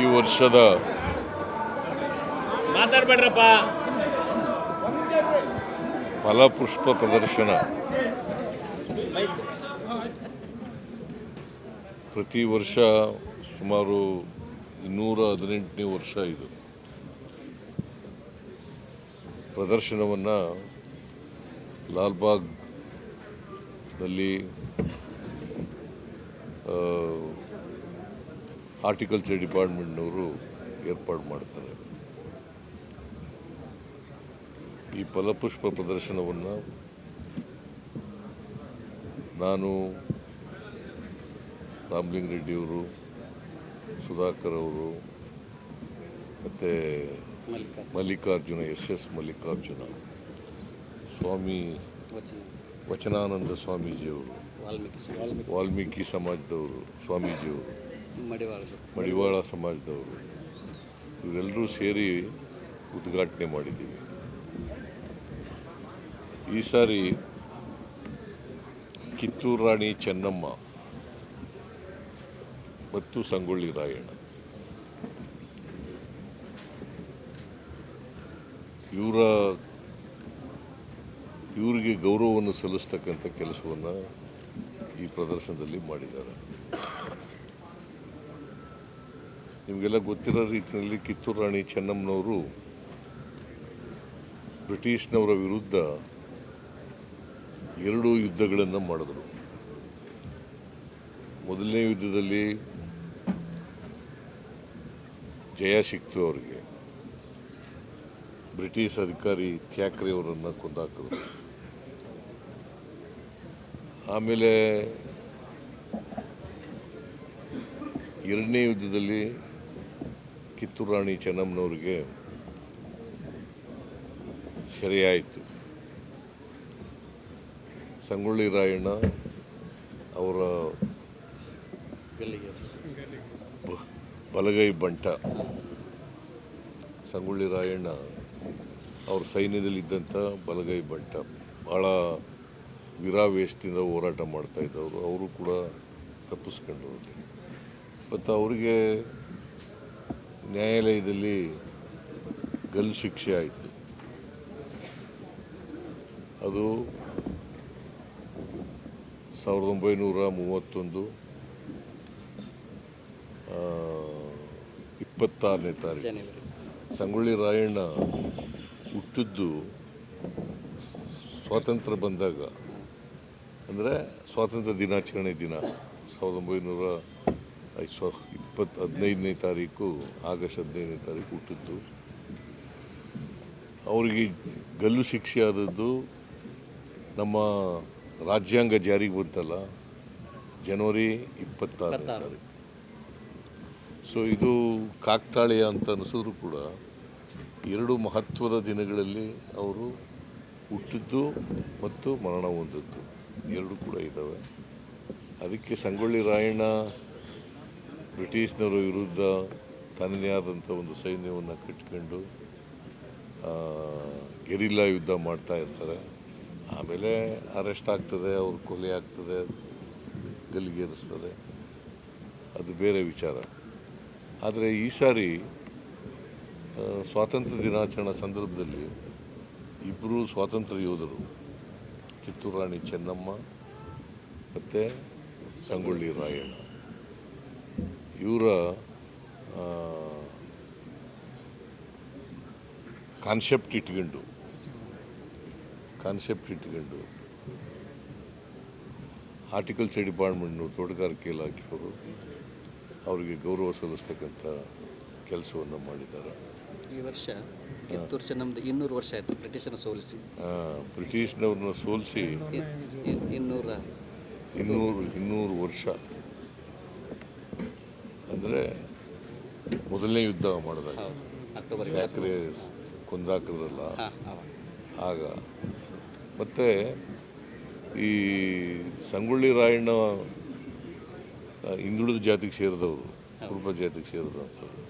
ಈ ವರ್ಷದ ಫಲಪುಷ್ಪ ಪ್ರದರ್ಶನ. ಪ್ರತಿ ವರ್ಷ ಸುಮಾರು ಇನ್ನೂರ ಹದಿನೆಂಟನೇ ವರ್ಷ ಇದು. ಪ್ರದರ್ಶನವನ್ನು ಲಾಲ್ಬಾಗ್ನಲ್ಲಿ ಹಾರ್ಟಿಕಲ್ಚರ್ ಡಿಪಾರ್ಟ್ಮೆಂಟ್ನವರು ಏರ್ಪಾಡು ಮಾಡ್ತಾರೆ. ಈ ಫಲಪುಷ್ಪ ಪ್ರದರ್ಶನವನ್ನು ನಾನು ರಾಮಲಿಂಗ ರೆಡ್ಡಿಯವರು ಸುಧಾಕರ್ ಅವರು ಮತ್ತು ಮಲ್ಲಿಕಾರ್ಜುನ. ಎಸ್ ಎಸ್ ಮಲ್ಲಿಕಾರ್ಜುನ ಸ್ವಾಮಿ ವಚನಾನಂದ ಸ್ವಾಮೀಜಿಯವರು ವಾಲ್ಮೀಕಿ ವಾಲ್ಮೀಕಿ ಸಮಾಜದವರು ಸ್ವಾಮೀಜಿಯವರು. ಮಡಿವಾಳ ಸಮಾಜದವರು. ಇವರೆಲ್ಲರೂ ಸೇರಿ ಉದ್ಘಾಟನೆ ಮಾಡಿದ್ದೀವಿ. ಈ ಸಾರಿ ಕಿತ್ತೂರು ರಾಣಿ ಚೆನ್ನಮ್ಮ ಮತ್ತು ಸಂಗೊಳ್ಳಿ ರಾಯಣ್ಣ. ಇವರ ಇವರಿಗೆ ಗೌರವವನ್ನು ಸಲ್ಲಿಸ್ತಕ್ಕಂಥ ಕೆಲಸವನ್ನು ಈ ಪ್ರದರ್ಶನದಲ್ಲಿ ಮಾಡಿದ್ದಾರೆ. ನಿಮಗೆಲ್ಲ ಗೊತ್ತಿರೋ ರೀತಿಯಲ್ಲಿ ಕಿತ್ತೂರು ರಾಣಿ ಚೆನ್ನಮ್ಮನವರು ಬ್ರಿಟಿಷ್ನವರ ವಿರುದ್ಧ ಎರಡು ಯುದ್ಧಗಳನ್ನು ಮಾಡಿದರು. ಮೊದಲನೇ ಯುದ್ಧದಲ್ಲಿ ಜಯ ಸಿಕ್ತು ಅವರಿಗೆ. ಬ್ರಿಟಿಷ್ ಅಧಿಕಾರಿ ಥ್ಯಾಕ್ರೆ ಅವರನ್ನು ಕೊಂದಾಕಿದ್ರು. ಆಮೇಲೆ ಎರಡನೇ ಯುದ್ಧದಲ್ಲಿ ಕಿತ್ತೂರು ರಾಣಿ ಚೆನ್ನಮ್ಮನವ್ರಿಗೆ ಸೆರೆಯಾಯಿತು. ಸಂಗೊಳ್ಳಿ ರಾಯಣ್ಣ ಅವರ ಬಲಗೈ ಬಂಟ, ಸಂಗೊಳ್ಳಿ ರಾಯಣ್ಣ ಅವ್ರ ಸೈನ್ಯದಲ್ಲಿದ್ದಂಥ ಬಲಗೈ ಬಂಟ ಭಾಳ ವಿರಾವೇಶದಿಂದ ಹೋರಾಟ ಮಾಡ್ತಾಯಿದ್ದವರು ಅವರು ಕೂಡ ತಪ್ಪಿಸ್ಕೊಂಡ್ರು ಅಲ್ಲಿ ಮತ್ತು ಅವರಿಗೆ ನ್ಯಾಯಾಲಯದಲ್ಲಿ ಗಲ್ ಶಿಕ್ಷೆ ಆಯಿತು. ಅದು ಸಾವಿರದ ಒಂಬೈನೂರ ಮೂವತ್ತೊಂದು ಇಪ್ಪತ್ತಾರನೇ ತಾರೀಕು. ಸಂಗೊಳ್ಳಿ ರಾಯಣ್ಣ ಹುಟ್ಟಿದ್ದು ಸ್ವಾತಂತ್ರ್ಯ ಬಂದಾಗ. ಅಂದರೆ ಸ್ವಾತಂತ್ರ್ಯ ದಿನಾಚರಣೆ ದಿನ ಸಾವಿರದ ಒಂಬೈನೂರ ಐ- ಸ್ವ ಇಪ್ಪತ್ತು ಹದಿನೈದನೇ ತಾರೀಕು ಆಗಸ್ಟ್ ಹದಿನೈದನೇ ತಾರೀಕು ಹುಟ್ಟಿದ್ದು. ಅವರಿಗೆ ಗಲ್ಲು ಶಿಕ್ಷೆ ಆದದ್ದು ನಮ್ಮ ರಾಜ್ಯಾಂಗ ಜಾರಿಗೆ ಬಂತಲ್ಲ ಜನವರಿ ಇಪ್ಪತ್ತಾರನೇ ಇಪ್ಪತ್ತಾರು. ತಾರೀಕು. ಸೊ ಇದು ಕಾಕ್ತಾಳೀಯ ಅಂತ ಅನಿಸಿದ್ರು ಕೂಡ ಎರಡು ಮಹತ್ವದ ದಿನಗಳಲ್ಲಿ ಅವರು ಹುಟ್ಟಿದ್ದು ಮತ್ತು ಮರಣ ಹೊಂದಿದ್ದು. ಎರಡು ಕೂಡ ಇದ್ದಾವೆ ಅದಕ್ಕೆ ಸಂಗೊಳ್ಳಿ ರಾಯಣ್ಣ ಬ್ರಿಟಿಷ್ನವರ ವಿರುದ್ಧ ತನ್ನದೇ ಆದಂಥ ಒಂದು ಸೈನ್ಯವನ್ನು ಕಟ್ಕೊಂಡು ಗೆರಿಲ್ಲಾ ಯುದ್ಧ ಮಾಡ್ತಾ ಇರ್ತಾರೆ. ಆಮೇಲೆ ಅರೆಸ್ಟ್ ಆಗ್ತದೆ, ಅವ್ರ ಕೊಲೆ ಆಗ್ತದೆ, ಗಲ್ಲಿಗೇರಿಸ್ತದೆ. ಅದು ಬೇರೆ ವಿಚಾರ. ಆದರೆ ಈ ಸಾರಿ ಸ್ವಾತಂತ್ರ್ಯ ದಿನಾಚರಣೆ ಸಂದರ್ಭದಲ್ಲಿ ಇಬ್ಬರು ಸ್ವಾತಂತ್ರ್ಯ ಯೋಧರು, ಕಿತ್ತೂರು ರಾಣಿ ಚೆನ್ನಮ್ಮ ಮತ್ತು ಸಂಗೊಳ್ಳಿ ರಾಯಣ್ಣ. ಇವರ ಕಾನ್ಸೆಪ್ಟ್ ಇಟ್ಕೊಂಡು ಕಾನ್ಸೆಪ್ಟ್ ಇಟ್ಕೊಂಡು ಆರ್ಟಿಕಲ್ಚರ್ ಡಿಪಾರ್ಟ್ಮೆಂಟ್ನು ತೋಟಗಾರಿಕೆ ಇಲಾಖೆಯವರು ಅವರಿಗೆ ಗೌರವ ಸಲ್ಲಿಸ್ತಕ್ಕಂಥ ಕೆಲಸವನ್ನು ಮಾಡಿದ್ದಾರೆ. ಈ ವರ್ಷ ಕಿತ್ತೂರು ಚೆನ್ನಮ್ಮದು ಇನ್ನೂರು ವರ್ಷ ಆಯಿತು ಬ್ರಿಟಿಷನ ಸೋಲಿಸಿ. ಬ್ರಿಟಿಷ್ನವ್ರನ್ನ ಸೋಲಿಸಿ ಇನ್ನೂರ ಇನ್ನೂರು ಇನ್ನೂರು ವರ್ಷ. ಅಂದರೆ ಮೊದಲನೇ ಯುದ್ಧ ಮಾಡಿದಾಗ. ಸಕ್ಕರೆ ಕೊಂದಾಕಿದ್ರಲ್ಲ ಆಗ ಮತ್ತು ಈ ಸಂಗೊಳ್ಳಿ ರಾಯಣ್ಣ ಹಿಂದುಳಿದ ಜಾತಿಗೆ ಸೇರಿದವರು ಕುರುಬ ಜಾತಿಗೆ ಸೇರಿದಂಥವ್ರು.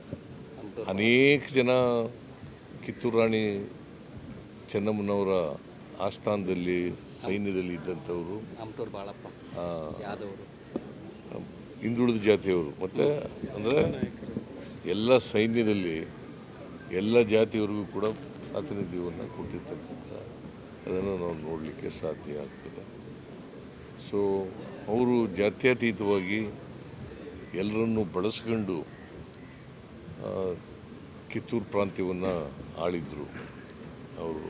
ಅನೇಕ ಜನ ಕಿತ್ತೂರು ರಾಣಿ ಚೆನ್ನಮ್ಮನವರ ಆಸ್ಥಾನದಲ್ಲಿ ಸೈನ್ಯದಲ್ಲಿ ಇದ್ದಂಥವರು. ಹಿಂದುಳಿದ ಜಾತಿಯವರು, ಮತ್ತು ಅಂದರೆ ಎಲ್ಲ ಸೈನ್ಯದಲ್ಲಿ ಎಲ್ಲ ಜಾತಿಯವರಿಗೂ ಕೂಡ ಪ್ರಾತಿನಿಧ್ಯವನ್ನು ಕೊಟ್ಟಿರ್ತಕ್ಕಂಥ ಅದನ್ನು ನಾವು ನೋಡಲಿಕ್ಕೆ ಸಾಧ್ಯ ಆಗ್ತದೆ. ಸೊ ಅವರು ಜಾತ್ಯತೀತವಾಗಿ ಎಲ್ಲರನ್ನು ಬಳಸ್ಕೊಂಡು ಕಿತ್ತೂರು ಪ್ರಾಂತ್ಯವನ್ನು ಆಳಿದರು ಅವರು.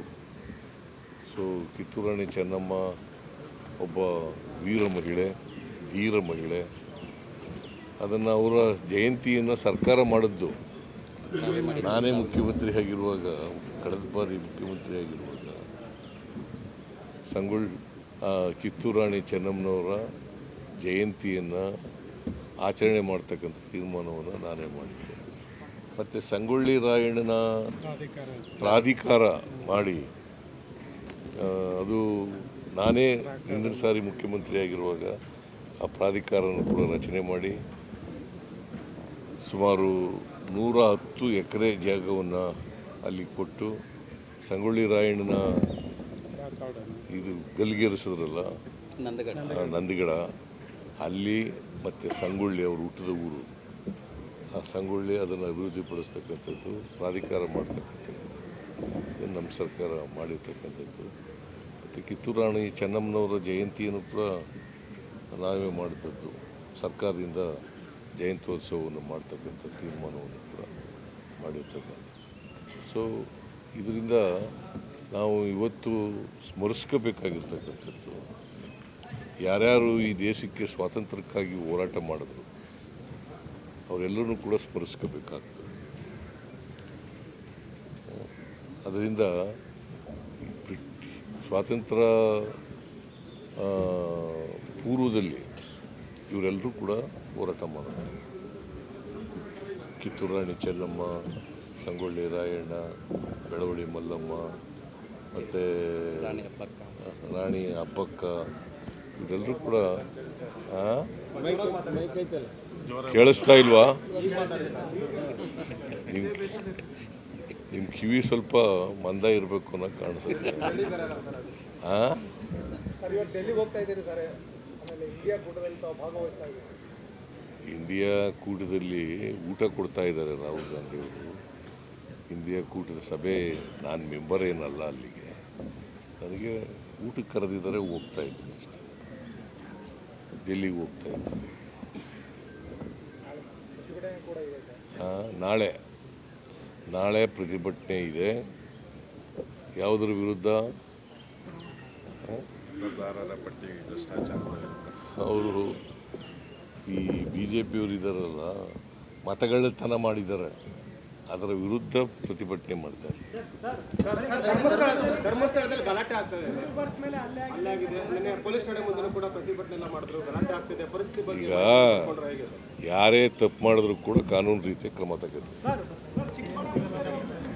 ಸೊ ಕಿತ್ತೂರಾಣಿ ಚೆನ್ನಮ್ಮ ಒಬ್ಬ ವೀರ ಮಹಿಳೆ, ಧೀರ ಮಹಿಳೆ ಅದನ್ನು ಅವರ ಜಯಂತಿಯನ್ನು ಸರ್ಕಾರ ಮಾಡಿದ್ದು. ನಾನೇ ಮುಖ್ಯಮಂತ್ರಿ ಆಗಿರುವಾಗ ಕಳೆದ ಬಾರಿ ಮುಖ್ಯಮಂತ್ರಿ ಆಗಿರುವಾಗ ಸಂಗೊಳ್ ಕಿತ್ತೂರಾಣಿ ಕಿತ್ತೂರು ರಾಣಿ ಚೆನ್ನಮ್ಮನವರ ಜಯಂತಿಯನ್ನು ಆಚರಣೆ ಮಾಡ್ತಕ್ಕಂಥ ತೀರ್ಮಾನವನ್ನು ನಾನೇ ಮಾಡಿದ್ದೆ. ಮತ್ತು ಸಂಗೊಳ್ಳಿ ರಾಯಣ್ಣನ ಪ್ರಾಧಿಕಾರ ಮಾಡಿ ಅದು ನಾನೇ ಹಿಂದಿನ ಸಾರಿ ಮುಖ್ಯಮಂತ್ರಿ ಆಗಿರುವಾಗ ಆ ಪ್ರಾಧಿಕಾರವನ್ನು ಕೂಡ ರಚನೆ ಮಾಡಿ ಸುಮಾರು ನೂರ ಹತ್ತು ಎಕರೆ ಜಾಗವನ್ನು ಅಲ್ಲಿ ಕೊಟ್ಟು ಸಂಗೊಳ್ಳಿ ರಾಯಣ್ಣನ ಇದು ಗಲ್ಗೇರಿಸಿದ್ರಲ್ಲ ನಂದಗಡ. ಅಲ್ಲಿ ಮತ್ತು ಸಂಗೊಳ್ಳಿ ಅವರು ಹುಟ್ಟಿದ ಊರು. ಆ ಸಂಗೊಳ್ಳಿ ಅದನ್ನು ಅಭಿವೃದ್ಧಿಪಡಿಸ್ತಕ್ಕಂಥದ್ದು ಪ್ರಾಧಿಕಾರ ಮಾಡ್ತಕ್ಕಂಥದ್ದು ಇದನ್ನು ನಮ್ಮ ಸರ್ಕಾರ ಮಾಡಿರ್ತಕ್ಕಂಥದ್ದು. ಮತ್ತು ಕಿತ್ತೂರು ರಾಣಿ ಚೆನ್ನಮ್ಮನವರ ಜಯಂತಿಯನ್ನು ಕೂಡ ನಾವೇ ಮಾಡಿದ್ದದ್ದು ಸರ್ಕಾರದಿಂದ ಜಯಂತ್ಯೋತ್ಸವವನ್ನು ಮಾಡ್ತಕ್ಕಂಥ ತೀರ್ಮಾನವನ್ನು ಕೂಡ ಮಾಡಿರ್ತಕ್ಕಂಥ ಸೊ ಇದರಿಂದ ನಾವು ಇವತ್ತು ಸ್ಮರಿಸ್ಕೋಬೇಕಾಗಿರ್ತಕ್ಕಂಥದ್ದು, ಯಾರ್ಯಾರು ಈ ದೇಶಕ್ಕೆ ಸ್ವಾತಂತ್ರ್ಯಕ್ಕಾಗಿ ಹೋರಾಟ ಮಾಡಿದ್ರು ಅವರೆಲ್ಲರೂ ಕೂಡ ಸ್ಮರಿಸ್ಕೋಬೇಕಾಗ್ತದೆ. ಅದರಿಂದ ಸ್ವಾತಂತ್ರ್ಯ ಪೂರ್ವದಲ್ಲಿ ಇವರೆಲ್ಲರೂ ಕೂಡ ಹೋರಾಟ ಕಿತ್ತೂರು ರಾಣಿ ಚೆಲ್ಲಮ್ಮ ಸಂಗೊಳ್ಳಿ ರಾಯಣ್ಣ ಬೆಳವಳ್ಳಿ ಮಲ್ಲಮ್ಮ ಮತ್ತು ರಾಣಿ ಹಬ್ಬಕ್ಕ ಹಬ್ಬಕ್ಕ ಇವರೆಲ್ಲರೂ ಕೂಡ ಆ? ಕೇಳಿಸ್ತಾ ಇಲ್ವಾ? ನಿಮ್ ನಿಮ್ಮ ಕಿವಿ ಸ್ವಲ್ಪ ಮಂದ ಇರಬೇಕು ಅನ್ನೋ ಕಾಣಿಸುತ್ತೆ. ಆ? ಇಂಡಿಯಾ ಕೂಟದಲ್ಲಿ ಊಟ ಕೊಡ್ತಾ ಇದ್ದಾರೆ ರಾಹುಲ್ ಗಾಂಧಿ ಅವರು. ಇಂಡಿಯಾ ಕೂಟದ ಸಭೆ ನಾನು ಮೆಂಬರ್ ಏನಲ್ಲ ಅಲ್ಲಿಗೆ. ನನಗೆ ಊಟಕ್ಕೆ ಕರೆದಿದ್ದಾರೆ ಹೋಗ್ತಾ ಇದ್ದೀನಿ ಅಷ್ಟೇ. ಡೆಲ್ಲಿಗೆ ಹೋಗ್ತಾ ಇದ್ದೀನಿ. ನಾಳೆ. ನಾಳೆ ಪ್ರತಿಭಟನೆ ಇದೆ. ಯಾವುದರ ವಿರುದ್ಧ? ಅವರು ಈ ಬಿ ಜೆ ಪಿಯವರು ಇದ್ದಾರಲ್ಲ ಮತಗಳ್ಳತನ ಮಾಡಿದ್ದಾರೆ ಅದರ ವಿರುದ್ಧ ಪ್ರತಿಭಟನೆ ಬಗ್ಗೆ ಈಗ ಯಾರೇ ತಪ್ಪು ಮಾಡಿದ್ರು ಕೂಡ ಕಾನೂನು ರೀತಿಯ ಕ್ರಮ ಸರ್